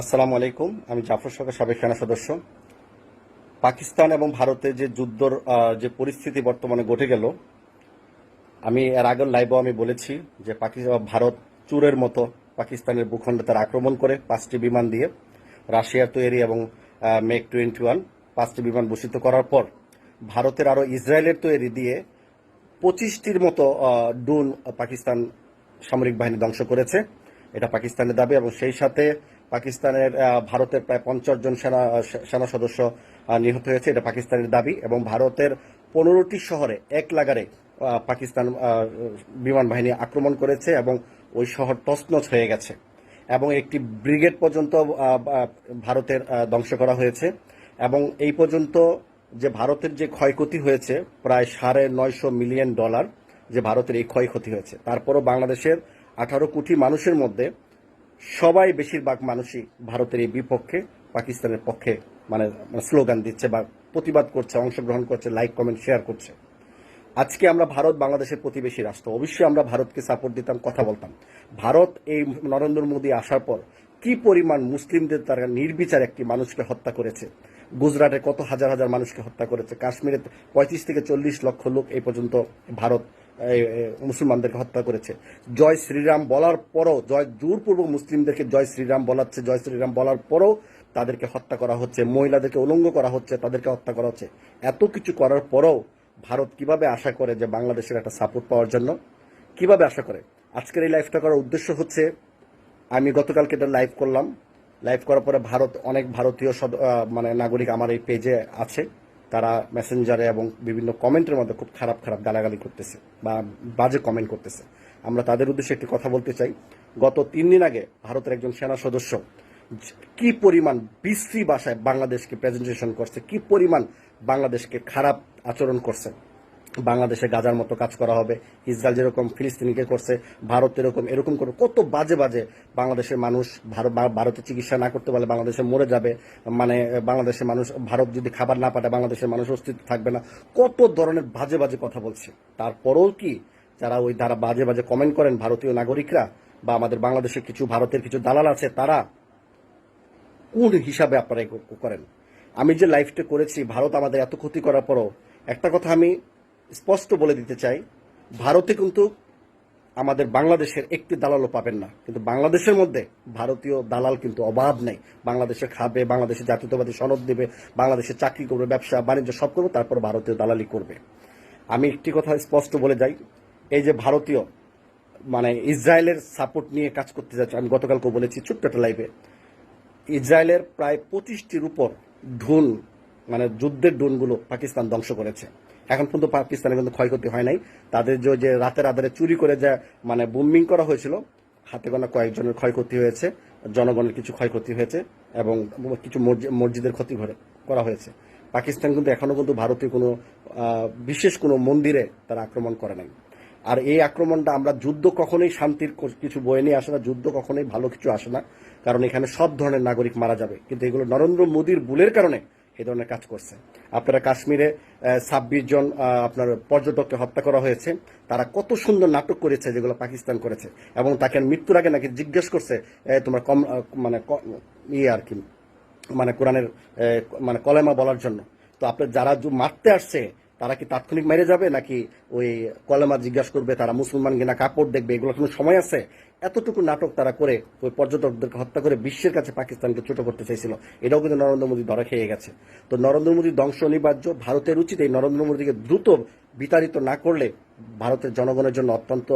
আসসালামু আলাইকুম। আমি জাফর সরকার, সাবেক সেনা সদস্য। পাকিস্তান এবং ভারতে যে যুদ্ধর যে পরিস্থিতি বর্তমানে ঘটে গেল, আমি এর আগের লাইভও আমি বলেছি যে পাকিস্তান ভারত চুরের মতো পাকিস্তানের ভূখণ্ডে তারা আক্রমণ করে পাঁচটি বিমান দিয়ে রাশিয়ার তৈরি এবং মেক টোয়েন্টি ওয়ান পাঁচটি বিমান ভূষিত করার পর ভারতের আরও ইসরায়েলের তৈরি দিয়ে পঁচিশটির মতো ডুন পাকিস্তান সামরিক বাহিনী ধ্বংস করেছে। এটা পাকিস্তানের দাবি এবং সেই সাথে পাকিস্তানের ভারতের প্রায় পঞ্চাশ জন সেনা সেনা সদস্য নিহত হয়েছে। এটা পাকিস্তানের দাবি এবং ভারতের পনেরোটি শহরে এক লাগারে পাকিস্তান বিমান বাহিনী আক্রমণ করেছে এবং ওই শহর তছনছ হয়ে গেছে এবং একটি ব্রিগেড পর্যন্ত ভারতের ধ্বংস করা হয়েছে এবং এই পর্যন্ত যে ভারতের যে ক্ষয়ক্ষতি হয়েছে প্রায় সাড়ে নয়শো মিলিয়ন ডলার যে ভারতের এই ক্ষয়ক্ষতি হয়েছে, তারপরও বাংলাদেশের আঠারো কোটি মানুষের মধ্যে সবাই বেশিরভাগ মানুষই ভারতের এই বিপক্ষে, পাকিস্তানের পক্ষে মানে মানে স্লোগান দিচ্ছে বা প্রতিবাদ করছে, অংশগ্রহণ করছে, লাইক, কমেন্ট, শেয়ার করছে। আজকে আমরা ভারত বাংলাদেশের প্রতিবেশী রাষ্ট্র। অবশ্যই আমরা ভারতকে সাপোর্ট দিতাম, কথা বলতাম। ভারত এই নরেন্দ্র মোদী আসার পর কি পরিমাণ মুসলিমদের তারা নির্বিচার একটি মানুষকে হত্যা করেছে? গুজরাটে কত হাজার হাজার মানুষকে হত্যা করেছে? কাশ্মীরে পঁয়ত্রিশ থেকে চল্লিশ লক্ষ লোক এই পর্যন্ত ভারত মুসলমানদেরকে হত্যা করেছে। জয় শ্রীরাম বলার পরও, জয় জোরপূর্বক মুসলিমদেরকে জয় শ্রীরাম বলাচ্ছে, জয় শ্রীরাম বলার পরও তাদেরকে হত্যা করা হচ্ছে, মহিলাদেরকে উলঙ্গ করা হচ্ছে, তাদেরকে হত্যা করা হচ্ছে। এত কিছু করার পরও ভারত কীভাবে আশা করে যে বাংলাদেশের একটা সাপোর্ট পাওয়ার জন্য? কীভাবে আশা করে? আজকের এই লাইভটা করার উদ্দেশ্য হচ্ছে, আমি গতকালকে এটা লাইভ করলাম। লাইভ করার পরে ভারত, অনেক ভারতীয় মানে নাগরিক আমার এই পেজে আছে। তারা মেসেঞ্জারে এবং বিভিন্ন কমেন্টের মধ্যে খুব খারাপ খারাপ গালাগালি করতেছে বা বাজে কমেন্ট করতেছে। আমরা তাদের উদ্দেশ্যে একটি কথা বলতে চাই। গত তিন দিন আগে ভারতের একজন সেনা সদস্য কি পরিমাণ বিশ্রী ভাষায় বাংলাদেশকে প্রেজেন্টেশন করছে, কি পরিমাণ বাংলাদেশকে খারাপ আচরণ করছে বাংলাদেশে গাজার মতো কাজ করা হবে। ইসরায়েল যেরকম ফিলিস্তিনিকে করছে, ভারত এরকম এরকম করে কত বাজে বাজে বাংলাদেশের মানুষ ভারতে চিকিৎসা না করতে পারলে বাংলাদেশে মরে যাবে। মানে বাংলাদেশের মানুষ, ভারত যদি খাবার না পাঠায়, বাংলাদেশের মানুষ অস্তিত্ব থাকবে না। কত ধরনের বাজে বাজে কথা বলছে। তারপরেও কি যারা ওই দ্বারা বাজে বাজে কমেন্ট করেন ভারতীয় নাগরিকরা, বা আমাদের বাংলাদেশের কিছু, ভারতের কিছু দালাল আছে, তারা কোন হিসাবে আপনারা করেন? আমি যে লাইফটা করেছি, ভারত আমাদের এত ক্ষতি করার পরও একটা কথা আমি স্পষ্ট বলে দিতে চাই, ভারতে কিন্তু আমাদের বাংলাদেশের একটি দালালও পাবেন না। কিন্তু বাংলাদেশের মধ্যে ভারতীয় দালাল কিন্তু অভাব নেই। বাংলাদেশে খাবে, বাংলাদেশে জাতীয়তাবাদী সনদ দেবে, বাংলাদেশে চাকরি করবে, ব্যবসা, বাণিজ্য সব করবে, তারপর ভারতীয় দালালি করবে। আমি একটি কথা স্পষ্ট বলে যাই, এই যে ভারতীয় মানে ইসরায়েলের সাপোর্ট নিয়ে কাজ করতে যাচ্ছে, আমি গতকালকে বলেছি ছোট্ট একটা লাইভে, ইসরায়েলের প্রায় পঁচিশটির উপর ড্রোন মানে যুদ্ধের ড্রোনগুলো পাকিস্তান ধ্বংস করেছে। এখন পর্যন্ত পাকিস্তানের কিন্তু ক্ষয়ক্ষতি হয় নাই। তাদের যে যে রাতের আধারে চুরি করে যা মানে বুমিং করা হয়েছিল, হাতে গোনা কয়েকজনের ক্ষয়ক্ষতি হয়েছে, জনগণের কিছু ক্ষয়ক্ষতি হয়েছে এবং কিছু মসজি- মসজিদের ক্ষতি করে- হয়েছে। পাকিস্তান কিন্তু এখনও কিন্তু ভারতীয় কোনো বিশেষ কোনো মন্দিরে তারা আক্রমণ করে নাই। আর এই আক্রমণটা আমরা যুদ্ধ কখনোই শান্তির কিছু বয়ে নিয়ে আসে না, যুদ্ধ কখনোই ভালো কিছু আসে না। কারণ এখানে সব ধরনের নাগরিক মারা যাবে। কিন্তু এগুলো নরেন্দ্র মোদীর বুলের কারণে এই ধরনের কাজ করছে। আপনারা কাশ্মীরে ছাব্বিশ জন আপনার পর্যটককে হত্যা করা হয়েছে। তারা কত সুন্দর নাটক করেছে যেগুলো পাকিস্তান করেছে। এবং তাকে মৃত্যুর আগে নাকি জিজ্ঞেস করছে তোমার কম মানে ইয়ে আর কি মানে কোরআনের মানে কলেমা বলার জন্য। তো আপনার যারা মারতে আসছে তারা কি তাৎক্ষণিক মেরে যাবে নাকি ওই কলেমা জিজ্ঞাসা করবে, তারা মুসলমান কিনা, কাপড় দেখবে, এগুলো কোনো সময় আছে? এতটুকু নাটক তারা করে, ওই পর্যটকদেরকে হত্যা করে বিশ্বের কাছে পাকিস্তানকে ছোট করতে চাইছিল। এটাও কিন্তু নরেন্দ্র মোদী ধরা খেয়ে গেছে। তো নরেন্দ্র মোদী ধ্বংস অনিবার্য, ভারতের উচিত এই নরেন্দ্র মোদীকে দ্রুত বিতাড়িত না করলে ভারতের জনগণের জন্য অত্যন্ত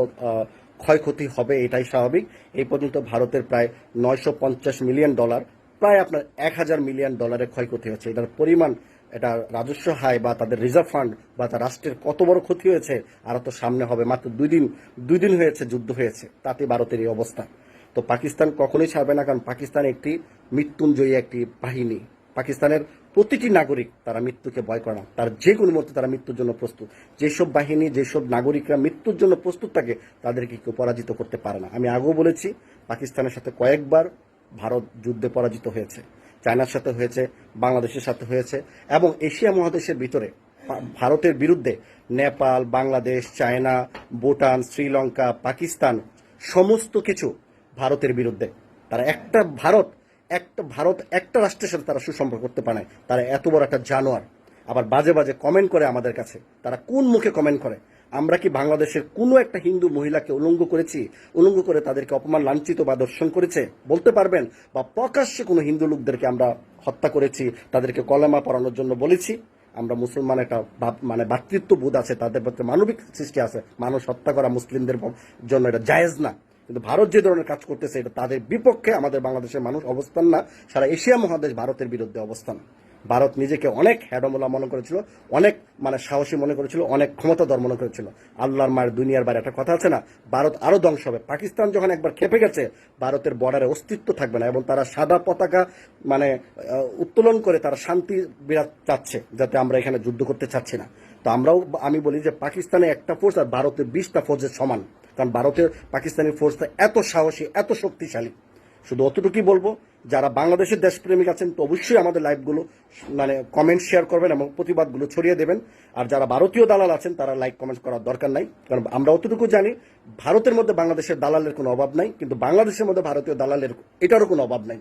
ক্ষয়ক্ষতি হবে, এটাই স্বাভাবিক। এই পর্যন্ত ভারতের প্রায় নয়শো পঞ্চাশ মিলিয়ন ডলার প্রায় আপনার এক হাজার মিলিয়ন ডলারের ক্ষয়ক্ষতি হয়েছে। এটার পরিমাণ, এটা রাজস্ব হায় বা তাদের রিজার্ভ ফান্ড বা তার রাষ্ট্রের কত বড় ক্ষতি হয়েছে, আর তো সামনে হবে। মাত্র দুই দিন দুই দিন হয়েছে, যুদ্ধ হয়েছে। তাতে ভারতের এই অবস্থা। তো পাকিস্তান কখনোই ছাড়বে না, কারণ পাকিস্তান একটি মৃত্যুঞ্জয়ী একটি বাহিনী। পাকিস্তানের প্রতিটি নাগরিক তারা মৃত্যুকে ভয় করে না। তার যে কোনো মুহূর্তে তারা মৃত্যুর জন্য প্রস্তুত। যেসব বাহিনী, যেসব নাগরিকরা মৃত্যুর জন্য প্রস্তুত থাকে, তাদেরকে কেউ পরাজিত করতে পারে না। আমি আগেও বলেছি, পাকিস্তানের সাথে কয়েকবার ভারত যুদ্ধে পরাজিত হয়েছে, চায়নার সাথে হয়েছে, বাংলাদেশের সাথে হয়েছে, এবং এশিয়া মহাদেশের ভিতরে ভারতের বিরুদ্ধে নেপাল, বাংলাদেশ, চায়না, ভুটান, শ্রীলঙ্কা, পাকিস্তান সমস্ত কিছু ভারতের বিরুদ্ধে। তারা একটা ভারত একটা ভারত, একটা রাষ্ট্রের সাথে তারা সুসম্পর্ক করতে পারে। তারা এত বড় একটা জানোয়ার। আবার বাজে বাজে কমেন্ট করে আমাদের কাছে। তারা কোন মুখে কমেন্ট করে? আমরা কি বাংলাদেশের কোনো একটা হিন্দু মহিলাকে উলঙ্গ করেছি? উলঙ্গ করে তাদেরকে অপমান, লাঞ্ছিত বা দর্শন করেছে? বলতে পারবেন বা প্রকাশ্যে কোনো হিন্দু লোকদেরকে আমরা হত্যা করেছি, তাদেরকে কলেমা পড়ানোর জন্য বলেছি? আমরা মুসলমান একটা মানে ভাতৃত্ব বোধ আছে, তাদের প্রতি মানবিক সৃষ্টি আছে। মানুষ হত্যা করা মুসলিমদের জন্য এটা জায়েজ না। কিন্তু ভারত যে ধরনের কাজ করতেছে, এটা তাদের বিপক্ষে আমাদের বাংলাদেশের মানুষ অবস্থান না। সারা এশিয়া মহাদেশ ভারতের বিরুদ্ধে অবস্থান। ভারত নিজেকে অনেক হ্যাডমোলা মনে করেছিল, অনেক মানে সাহসী মনে করেছিল, অনেক ক্ষমতাধর মনে করেছিল। আল্লাহর মায়ের দুনিয়ার বাইরে একটা কথা আছে না, ভারত আরও ধ্বংস হবে। পাকিস্তান যখন একবার খেপে গেছে, ভারতের বর্ডারে অস্তিত্ব থাকবে না এবং তারা সাদা পতাকা মানে উত্তোলন করে তারা শান্তি বিরাট চাচ্ছে, যাতে আমরা এখানে যুদ্ধ করতে চাচ্ছি না। তো আমরাও, আমি বলি যে পাকিস্তানে একটা ফোর্স আর ভারতের বিশটা ফোর্সের সমান। কারণ ভারতের পাকিস্তানি ফোর্সটা এত সাহসী, এত শক্তিশালী। শুধু অতটুকুই বলব, যারা বাংলাদেশের দেশপ্রেমিক আছেন, তো অবশ্যই আমাদের লাইভগুলো মানে কমেন্ট শেয়ার করবেন এবং প্রতিবাদগুলো ছড়িয়ে দেবেন। আর যারা ভারতীয় দালাল আছেন, তারা লাইক কমেন্ট করার দরকার নাই। কারণ আমরা অতটুকু জানি, ভারতের মধ্যে বাংলাদেশের দালালের কোনো অভাব নাই, কিন্তু বাংলাদেশের মধ্যে ভারতীয় দালালের, এটারও কোনো অভাব নাই।